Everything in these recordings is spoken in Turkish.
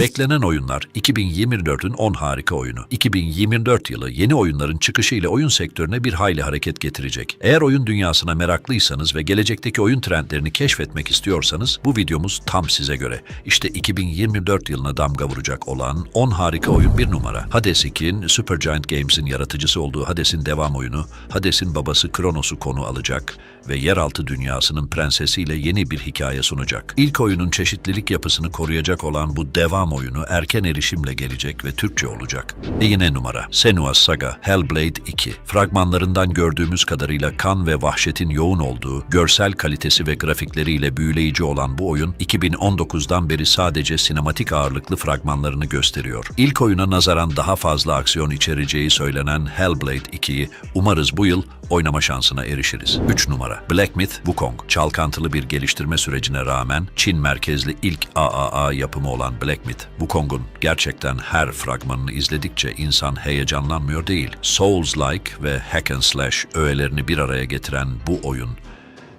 Beklenen oyunlar 2024'ün 10 harika oyunu. 2024 yılı yeni oyunların çıkışı ile oyun sektörüne bir hayli hareket getirecek. Eğer oyun dünyasına meraklıysanız ve gelecekteki oyun trendlerini keşfetmek istiyorsanız bu videomuz tam size göre. İşte 2024 yılına damga vuracak olan 10 harika oyun bir numara. Hades 2'in Supergiant Games'in yaratıcısı olduğu Hades'in devam oyunu, Hades'in babası Kronos'u konu alacak ve yeraltı dünyasının prensesiyle yeni bir hikaye sunacak. İlk oyunun çeşitlilik yapısını koruyacak olan bu devam oyunu erken erişimle gelecek ve Türkçe olacak. Ve yine numara. Senua's Saga Hellblade 2. Fragmanlarından gördüğümüz kadarıyla kan ve vahşetin yoğun olduğu, görsel kalitesi ve grafikleriyle büyüleyici olan bu oyun 2019'dan beri sadece sinematik ağırlıklı fragmanlarını gösteriyor. İlk oyuna nazaran daha fazla aksiyon içereceği söylenen Hellblade 2'yi umarız bu yıl oynama şansına erişiriz. 3 numara. Black Myth Wukong. Çalkantılı bir geliştirme sürecine rağmen Çin merkezli ilk AAA yapımı olan Black Myth, Wukong'un gerçekten her fragmanını izledikçe insan heyecanlanmıyor değil. Souls-like ve hack and slash öğelerini bir araya getiren bu oyun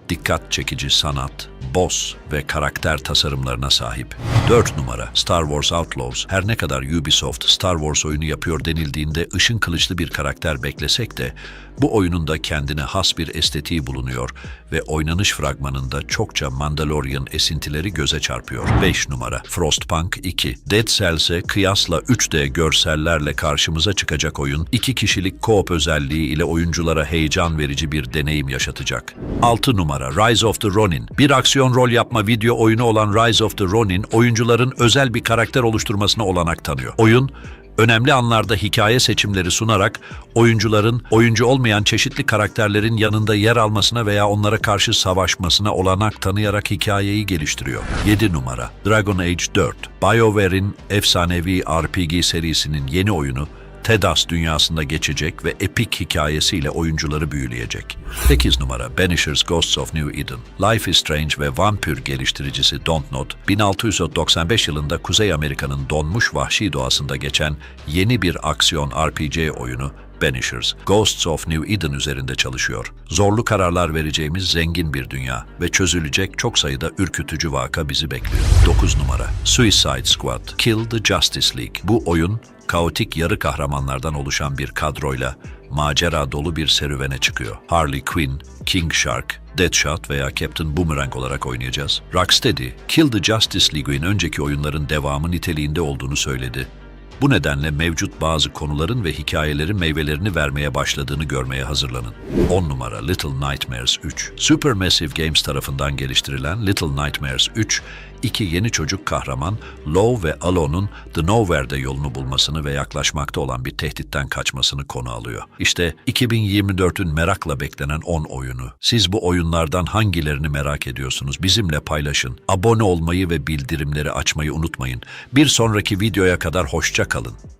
dikkat çekici sanat, boss ve karakter tasarımlarına sahip. 4 numara Star Wars Outlaws. Her ne kadar Ubisoft Star Wars oyunu yapıyor denildiğinde ışın kılıçlı bir karakter beklesek de bu oyunun da kendine has bir estetiği bulunuyor ve oynanış fragmanında çokça Mandalorian esintileri göze çarpıyor. 5 numara Frostpunk 2. Dead Cells'e kıyasla 3D görsellerle karşımıza çıkacak oyun, iki kişilik co-op özelliği ile oyunculara heyecan verici bir deneyim yaşatacak. 6 numara Rise of the Ronin. Bir aksiyon rol yapma video oyunu olan Rise of the Ronin, oyuncuların özel bir karakter oluşturmasına olanak tanıyor. Oyun, önemli anlarda hikaye seçimleri sunarak oyuncuların oyuncu olmayan çeşitli karakterlerin yanında yer almasına veya onlara karşı savaşmasına olanak tanıyarak hikayeyi geliştiriyor. 7 numara Dragon Age 4 BioWare'in efsanevi RPG serisinin yeni oyunu Tedas dünyasında geçecek ve epik hikayesiyle oyuncuları büyüleyecek. 8 numara Banishers Ghosts of New Eden. Life is Strange ve vampir geliştiricisi Dontnod, 1695 yılında Kuzey Amerika'nın donmuş vahşi doğasında geçen yeni bir aksiyon RPG oyunu Banishers, Ghosts of New Eden üzerinde çalışıyor. Zorlu kararlar vereceğimiz zengin bir dünya ve çözülecek çok sayıda ürkütücü vaka bizi bekliyor. 9 numara Suicide Squad, Kill the Justice League. Bu oyun kaotik yarı kahramanlardan oluşan bir kadroyla macera dolu bir serüvene çıkıyor. Harley Quinn, King Shark, Deadshot veya Captain Boomerang olarak oynayacağız. Rocksteady, Kill the Justice League'in önceki oyunların devamı niteliğinde olduğunu söyledi. Bu nedenle mevcut bazı konuların ve hikayelerin meyvelerini vermeye başladığını görmeye hazırlanın. 10 numara Little Nightmares 3. Supermassive Games tarafından geliştirilen Little Nightmares 3, iki yeni çocuk kahraman Love ve Alo'nun The Nowhere'de yolunu bulmasını ve yaklaşmakta olan bir tehditten kaçmasını konu alıyor. İşte 2024'ün merakla beklenen 10 oyunu. Siz bu oyunlardan hangilerini merak ediyorsunuz? Bizimle paylaşın. Abone olmayı ve bildirimleri açmayı unutmayın. Bir sonraki videoya kadar hoşça kalın.